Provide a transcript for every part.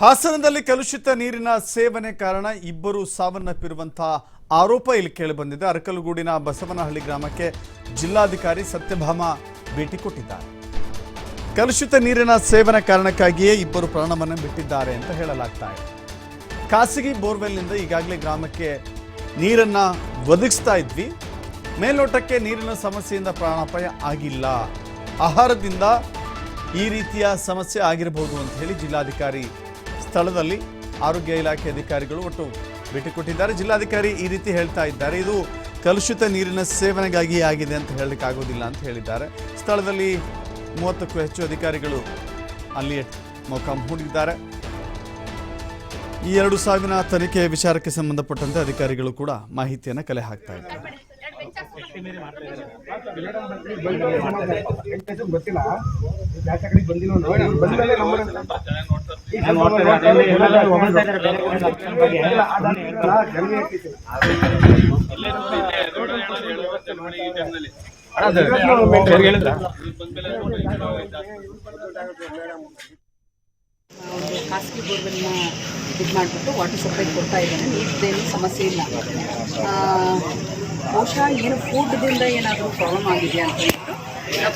ಹಾಸನದಲ್ಲಿ ಕಲುಷಿತ ನೀರಿನ ಸೇವನೆ ಕಾರಣ ಇಬ್ಬರು ಸಾವನ್ನಪ್ಪಿರುವಂತಹ ಆರೋಪ ಇಲ್ಲಿ ಕೇಳಿಬಂದಿದೆ ಅರಕಲಗೂಡಿನ ಬಸವನಹಳ್ಳಿ ಗ್ರಾಮಕ್ಕೆ ಜಿಲ್ಲಾಧಿಕಾರಿ ಸತ್ಯಭಾಮ ಭೇಟಿ ಕೊಟ್ಟಿದ್ದಾರೆ. ಕಲುಷಿತ ನೀರಿನ ಸೇವನೆ ಕಾರಣಕ್ಕಾಗಿಯೇ ಇಬ್ಬರು ಪ್ರಾಣವನ್ನು ಬಿಟ್ಟಿದ್ದಾರೆ ಅಂತ ಹೇಳಲಾಗ್ತಾ ಇದೆ. ಖಾಸಗಿ ಬೋರ್ವೆಲ್ನಿಂದ ಈಗಾಗಲೇ ಗ್ರಾಮಕ್ಕೆ ನೀರನ್ನ ಒದಗಿಸ್ತಾ ಇದ್ವಿ. ಮೇಲ್ನೋಟಕ್ಕೆ ನೀರಿನ ಸಮಸ್ಯೆಯಿಂದ ಪ್ರಾಣಾಪಾಯ ಆಗಿಲ್ಲ. ಆಹಾರದಿಂದ ಈ ರೀತಿಯ ಸಮಸ್ಯೆ ಆಗಿರಬಹುದು ಅಂತ ಹೇಳಿ ಜಿಲ್ಲಾಧಿಕಾರಿ ಸ್ಥಳದಲ್ಲಿ ಆರೋಗ್ಯ ಇಲಾಖೆ ಅಧಿಕಾರಿಗಳು ಒಟ್ಟು ಭೇಟಿ ಕೊಟ್ಟಿದ್ದಾರೆ. ಜಿಲ್ಲಾಧಿಕಾರಿ ಈ ರೀತಿ ಹೇಳ್ತಾ ಇದ್ದಾರೆ. ಇದು ಕಲುಷಿತ ನೀರಿನ ಸೇವನೆಗಾಗಿ ಆಗಿದೆ ಅಂತ ಹೇಳಲಿಕ್ಕೆ ಆಗೋದಿಲ್ಲ ಅಂತ ಹೇಳಿದ್ದಾರೆ. ಸ್ಥಳದಲ್ಲಿ ಮೂವತ್ತಕ್ಕೂ ಹೆಚ್ಚು ಅಧಿಕಾರಿಗಳು ಅಲ್ಲಿ ಮೊಕಾಂ ಹೂಡಿದ್ದಾರೆ. ಈ ಎರಡು ಸಾವಿನ ತನಿಖೆ ವಿಚಾರಕ್ಕೆ ಸಂಬಂಧಪಟ್ಟಂತೆ ಅಧಿಕಾರಿಗಳು ಕೂಡ ಮಾಹಿತಿಯನ್ನು ಕಲೆ ಹಾಕ್ತಾ ಇದ್ದಾರೆ. ಒಂದು ಖಾಸಗಿ ಬೋರ್ವೆಲ್ನ ಇದು ಮಾಡಿಬಿಟ್ಟು ವಾಟರ್ ಸಪ್ಲೈ ಕೊಡ್ತಾ ಇದ್ದಾನೆ ನೀರ್ದೇನು ಸಮಸ್ಯೆ ಇಲ್ಲ ಆ, ಬಹುಶಃ ಏನು ಫುಡ್ದಿಂದ ಏನಾದರೂ ಪ್ರಾಬ್ಲಮ್ ಆಗಿದೆಯಾ ಅಂತ ಹೇಳ್ಬಿಟ್ಟು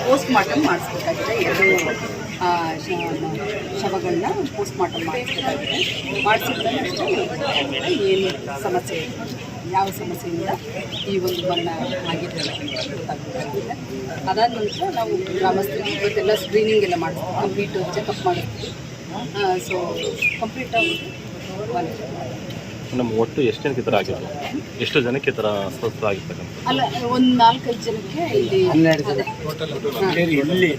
ಪೋಸ್ಟ್ ಮಾರ್ಟಮ್ ಮಾಡಿಸ್ಬೇಕಾಗಿದೆ. ಎರಡು ಶವಗಳನ್ನ ಪೋಸ್ಟ್ ಮಾರ್ಟಮ್ ಮಾಡಿಸ್ಬೇಕಾಗಿದೆ. ಮಾಡಿಸಿದ್ರೆ ಏನು ಸಮಸ್ಯೆ ಯಾವ ಸಮಸ್ಯೆಯಿಂದ ಈ ಒಂದು ಮರಣ ಆಗಿದೆ ಅದಾದ ನಂತರ ನಾವು ಗ್ರಾಮಸ್ಥರಿಗೆ ಇವತ್ತೆಲ್ಲ ಸ್ಕ್ರೀನಿಂಗ್ ಎಲ್ಲ ಮಾಡ್ತೀವಿ ಕಂಪ್ಲೀಟ್ ಚೆಕಪ್ ಮಾಡಿಸ್ತೀವಿ. ಸೊ ಕಂಪ್ಲೀಟ್ ಆಗಿ ನಮ್ಮ ಒಟ್ಟು ಎಷ್ಟು ಜನಕ್ಕೆ ಈ ಥರ ಆಗಿತ್ತು ಎಷ್ಟು ಜನಕ್ಕೆ ಈ ಥರ ಅಸ್ವಸ್ಥ ಆಗಿರ್ತಕ್ಕಂಥ ಅಲ್ಲ ಒಂದು ನಾಲ್ಕೈದು ಜನಕ್ಕೆ ಇಲ್ಲಿ. ಇಲ್ಲಿ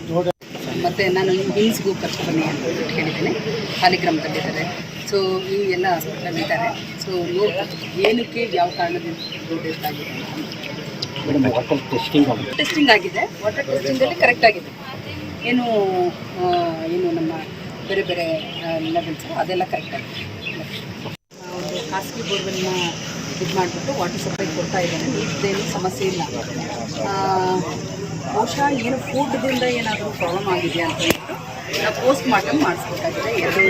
ಮತ್ತೆ ನಾನು ಹಿಲ್ಸ್ಗೂ ಖರ್ಚು ಬನ್ನಿ ಅಂತ ಹೇಳಿದ್ದೀನಿ. ಸಾಲಿಗ್ರಾಮದಲ್ಲಿದ್ದಾರೆ ಸೊ ಈ ಎಲ್ಲ ಹಾಸ್ಪಿಟಲ್ ಇದ್ದಾರೆ. ಸೊ ನೋಡ್ತಾರೆ ಏನಕ್ಕೆ ಯಾವ ಕಾರಣದಿಂದ ಡೆತ್ ಆಗಿದೆ. ಟೆಸ್ಟಿಂಗ್ ಆಗಿದೆ. ವಾಟರ್ ಟೆಸ್ಟಿಂಗಲ್ಲಿ ಕರೆಕ್ಟ್ ಆಗಿದೆ. ಏನು ಏನು ನಮ್ಮ ಬೇರೆ ಬೇರೆ ಲೆವೆಲ್ಸ್ ಅದೆಲ್ಲ ಕರೆಕ್ಟ್ ಆಗಿದೆ. ಖಾಸಗಿ ಬೋರ್ವೆಲ್ನ ಇದು ಮಾಡಿಬಿಟ್ಟು ವಾಟರ್ ಸಪ್ಲೈ ಕೊಡ್ತಾ ಇದ್ದಾನೆ ನೀರ್ದೇನು ಸಮಸ್ಯೆ ಇಲ್ಲ. ಬಹುಶಃ ಏನು ಫುಡ್ದಿಂದ ಏನಾದರೂ ಪ್ರಾಬ್ಲಮ್ ಆಗಿದೆಯಾ ಅಂತ ಹೇಳ್ಬಿಟ್ಟು ನಾವು ಪೋಸ್ಟ್ ಮಾರ್ಟಮ್ ಮಾಡಿಸ್ಬೇಕಾಗಿದೆ. ಎರಡು